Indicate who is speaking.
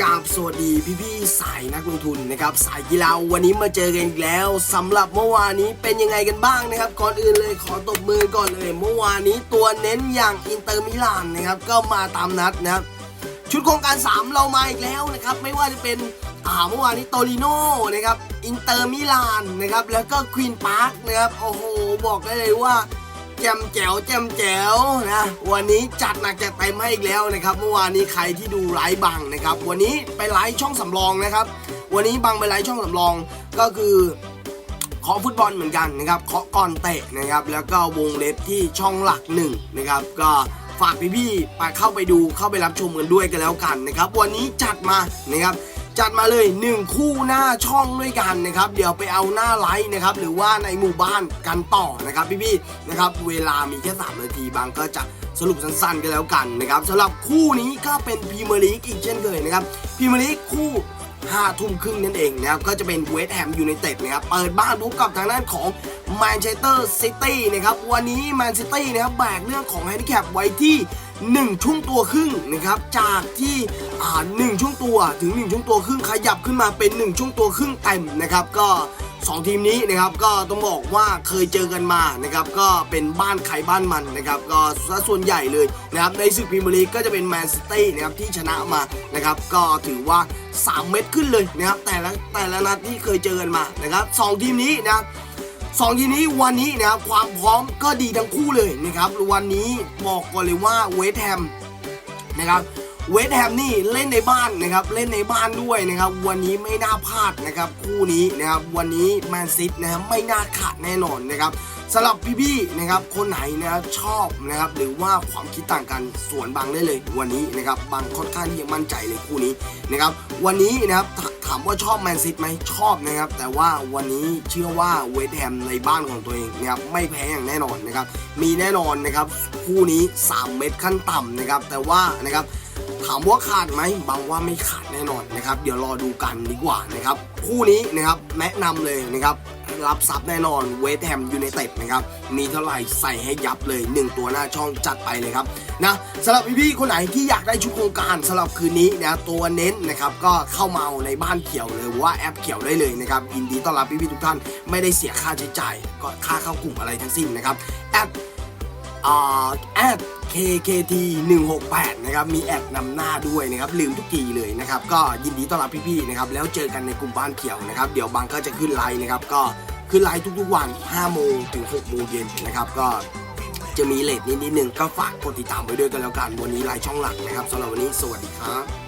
Speaker 1: กราบสวัสดีพี่ๆสายนักลงทุนนะครับสายกีฬาวันนี้มาเจอกันอีกแล้วสำหรับเมื่อวานนี้เป็นยังไงกันบ้างนะครับ ก่อนอื่นเลยขอตบมือก่อนเลย เมื่อวานนี้ตัวเน้นอย่างอินเตอร์มิลานนะครับก็มาตามนัดนะครับชุดโครงการ 3 เรามาอีกแล้วนะครับไม่ว่าจะเป็นอ่าเมื่อวานนี้โตริโน่นะครับอินเตอร์มิลานนะครับแล้วก็ควีนพาร์คนะครับโอ้โหบอกได้เลยว่า แจมแจ๋วแจมแจ๋วนะวันนี้จัดหนักจัดเต็มให้อีกแล้วนะครับ เมื่อวานนี้ใครที่ดูไลฟ์บังนะครับ วันนี้ไปไลฟ์ช่องสำรองนะครับ วันนี้บังไปไลฟ์ช่องสำรองก็คือเคาะฟุตบอลเหมือนกันนะครับเคาะก่อนเตะนะครับ แล้วก็วงเล็บที่ช่องหลักหนึ่งนะครับ ก็ฝากพี่ๆไปเข้าไปดูเข้าไปรับชมกันด้วยกันแล้วกันนะครับ วันนี้จัดมานะครับ จัดมาเลย 1 คู่หน้าช่องด้วยกันนะครับ เดี๋ยวไปเอาหน้าไลฟ์นะครับ หรือว่าในหมู่บ้านกันต่อนะครับพี่ๆนะครับ เวลามีแค่3นาทีบางก็จะสรุปสั้นๆกันแล้วกันนะครับสำหรับคู่นี้ก็เป็นพรีเมียร์ลีกอีกเช่นเคยนะครับพรีเมียร์ลีกคู่ห้าทุ่มครึ่งนั่นเองนะครับ ก็จะเป็นเวสต์แฮมยูไนเต็ดนะครับ เปิดบ้านพบกับทางด้านของแมนเชสเตอร์ซิตี้นะครับ วันนี้แมนซิตี้นะครับ แบกเรื่องของแฮนดิแคปไว้ที่ 1ช่วงตัวครึ่งนะครับจากที่อ่าหนึ่งช่วงตัวถึง 1ช่วงตัวครึ่งขยับขึ้นมาเป็น 1ช่วงตัวครึ่งเต็มนะครับก็2 ทีมนี้นะครับก็ต้องบอกว่าเคยเจอกันมานะครับก็เป็นบ้านใครบ้านมันนะครับก็ส่วนใหญ่เลยนะครับในศึกพรีเมียร์ลีกก็จะเป็นแมนซิตี้นะครับที่ชนะมานะครับก็ถือว่า 3 เม็ดขึ้นเลยนะครับแต่ละแต่ละนัดที่เคยเจอกันมานะครับสองทีมนี้นะครับ สองทีนี้วันนี้นะครับความพร้อมก็ดีทั้งคู่เลยนะครับวันนี้บอกก่อนเลยว่าเวสต์แฮมนะครับเวสต์แฮมนี่เล่นในบ้านนะครับเล่นในบ้านด้วยนะครับวันนี้ไม่น่าพลาดนะครับคู่นี้นะครับวันนี้แมนซิตนะครับไม่น่าขาดแน่นอนนะครับสำหรับพี่ๆนะครับคนไหนนะครับชอบนะครับหรือว่าความคิดต่างกันส่วนบางได้เลยวันนี้นะครับบางค่อนข้างที่จะมั่นใจเลยคู่นี้นะครับวันนี้นะครับ ถามว่าชอบแมนซิตไหมชอบนะครับ แต่ว่าวันนี้เชื่อว่าเวสแฮมในบ้านของตัวเองนะครับไม่แพ้อย่างแน่นอนนะครับ มีแน่นอนนะครับคู่นี้ 3 เม็ดขั้นต่ำนะครับ แต่ว่านะครับถามว่าขาดไหมบางว่าไม่ขาดแน่นอนนะครับ เดี๋ยวรอดูกันดีกว่านะครับ คู่นี้นะครับแนะนำเลยนะครับ รับซับแน่นอนเวสต์แฮมยูไนเต็ดนะครับมีเท่าไหร่ใส่ให้ยับเลย 1 ตัวหน้าช่องจัดไปเลยครับนะสำหรับพี่ๆคนไหนที่อยากได้ชุดโครงการสำหรับคืนนี้นะตัวเน้นนะครับก็เข้ามาเอาในบ้านเขียวเลยว่าแอปเขียวได้เลยนะครับยินดีต้อนรับพี่ๆทุกท่าน ไม่ได้เสียค่าใช้จ่ายก็ค่าเข้ากลุ่มอะไรทั้งสิ้นนะครับแอปอ่าแอด KKT 168นะครับมีแอดนำหน้าด้วยนะครับลืมทุกทีเลยนะครับก็ยินดีต้อนรับพี่ๆนะครับแล้วเจอกันในกลุ่มบ้านเขียวนะครับเดี๋ยวบางก็จะขึ้นไลน์นะครับก็ขึ้นไลน์ทุกๆวัน5โมงถึง6โมงเย็นนะครับก็จะมีเลทนิดนิดนึงก็ฝากกดติดตามไว้ด้วยกันแล้วกันวันนี้ไลน์ช่องหลักนะครับสำหรับวันนี้สวัสดีครับ